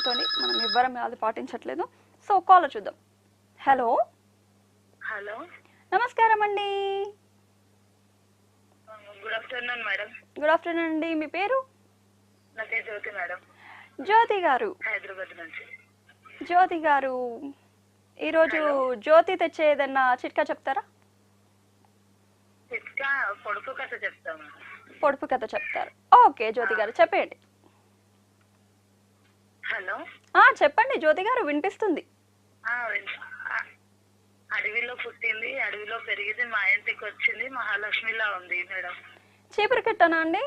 భయంతో మనం ఎవ్వరం అది పాటించట్లేదు. సో కాలర్ చూద్దాం. హలో? హలో? నమస్కారం అండి. Good afternoon madam. Good afternoon అండి. మీ పేరు? నా పేరు జ్యోతి మేడం. జ్యోతి గారు. హైదరాబాద్ నుంచి. జ్యోతి గారు ఈరోజు జ్యోతి తెచ్చే ఏదన్నా చిట్కా చెప్తారా? చిట్కా పొడుపు కథ చెప్తాము. పొడుపు కథ చెప్తారు. ఓకే జ్యోతి గారు చెప్పండి హలో? ఆ, చెప్పండి జ్యోతి గారు వినిపిస్తుంది. అడవిలో పుట్టింది అడవిలో పెరిగింది మా ఇంటికి వచ్చింది మహాలక్ష్మిలా ఉంది మేడం. చీపురు కట్టనా అండి?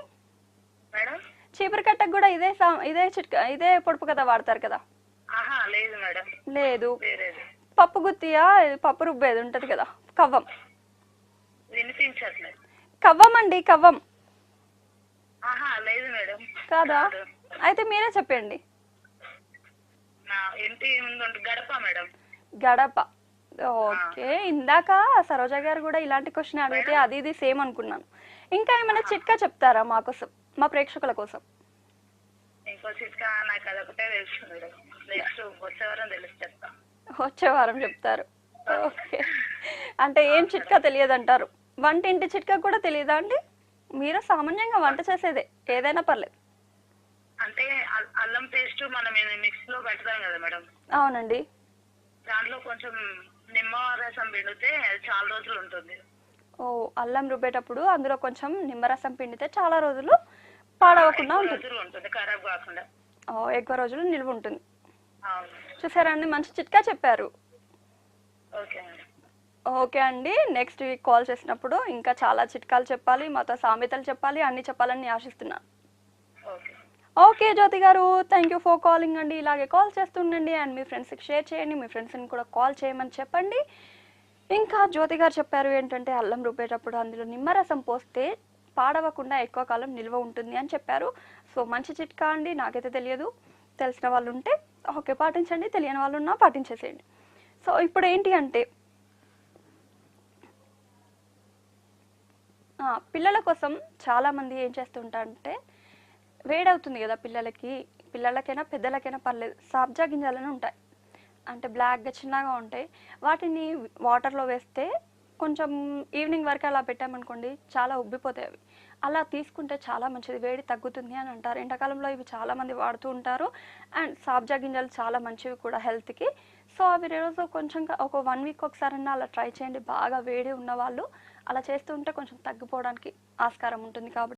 మేడం? చీపురు కట్టకు కూడా ఇదే ఇదే చిట్కా ఇదే పొడుపు కథ వాడతారు కదా? ఆహా లేదు మేడం. లేదు. పప్పు గుత్తియా పప్పు రుబ్బేది ఉంటుంది కదా కవ్వం. వినిపించట్లేదు. కవ్వం అండి కవ్వం. ఆహా లేదు మేడం. కాదా? కాదు. అయితే మీరే చెప్పండి. ఇంటి ముందు ఉంటే గడప మేడం. గడప. ఓకే. ఇందాక సరోజ గారు కూడా ఇలాంటి క్వశ్చన్ అడిగితే అది ఇది సేమ్ అనుకున్నాను. ఇంకా ఏమైనా చిట్కా చెప్తారా మా కోసం మా ప్రేక్షకుల కోసం? ఇంకో చిట్కా నాకు అదొకటే తెలుసు మేడం. నెక్స్ట్ వచ్చే వారం తెలిసి చెప్తా. వచ్చే వారం చెప్తారు. ఓకే. అంటే ఏం చిట్కా తెలియదంటారు? వంటింటి చిట్కా కూడా తెలియదా అండి? మీరు సామాన్యంగా వంట చేసేదే. ఏదైనా పర్లేదు. అంటే అల్- అల్లం పేస్ట్ మనం మిక్స్లో పెడతాం కదా మేడం. అవునండి. దాంట్లో కొంచెం నిమ్మ రసం పిండితే చాలా రోజులు ఉంటుంది. ఓ అల్లం రుబ్బేటప్పుడు అందులో కొంచెం నిమ్మరసం పిండితే చాలా రోజులు పాడవకుండా ఉంటుంది. ఖరాబ్ కాకుండా. ఓ ఎక్కువ రోజులు నిల్వ ఉంటుంది. చూసారండి మంచి చిట్కా చెప్పారు. ఓకే అండి. నెక్స్ట్ వీక్ కాల్ చేసినప్పుడు ఇంకా చాలా చిట్కాలు చెప్పాలి మాతో సామెతలు చెప్పాలి అన్ని చెప్పాలని ఆశిస్తున్నాను ఓకే. ఓకే జ్యోతి గారు థ్యాంక్ యూ ఫర్ కాలింగ్ అండి. ఇలాగే కాల్ చేస్తుండండి అండ్ మీ ఫ్రెండ్స్కి షేర్ చేయండి మీ ఫ్రెండ్స్ని కూడా కాల్ చేయమని చెప్పండి. ఇంకా జ్యోతి గారు చెప్పారు ఏంటంటే అల్లం రుబ్బేటప్పుడు అందులో నిమ్మరసం పోస్తే పాడవకుండా ఎక్కువ కాలం నిల్వ ఉంటుంది అని చెప్పారు. సో మంచి చిట్కా అండి నాకైతే తెలియదు. తెలిసిన వాళ్ళు ఉంటే ఓకే పాటించండి. తెలియని వాళ్ళు ఉన్నా పాటించేసేయండి. సో ఇప్పుడు ఏంటి అంటే పిల్లల కోసం చాలామంది ఏం చేస్తుంటారంటే వేడవుతుంది కదా పిల్లలకి పిల్లలకైనా పెద్దలకైనా పర్లేదు. సాబ్జా గింజలను ఉంటాయి. అంటే బ్లాక్గా చిన్నగా ఉంటాయి. వాటిని వాటర్లో వేస్తే కొంచెం ఈవినింగ్ వరకు అలా పెట్టామనుకోండి చాలా ఉబ్బిపోతాయి అవి. అలా తీసుకుంటే చాలా మంచిది. వేడి తగ్గుతుంది అని అంటారు. ఎండాకాలంలో ఇవి చాలామంది వాడుతూ ఉంటారు. అండ్ సాబ్జా గింజలు చాలా మంచివి కూడా హెల్త్కి. సో అవి రోజు కొంచెం ఒక వన్ వీక్ ఒకసారన్నా అలా ట్రై చేయండి. బాగా వేడి ఉన్న వాళ్ళు అలా చేస్తుంటే కొంచెం తగ్గిపోవడానికి ఆస్కారం ఉంటుంది కాబట్టి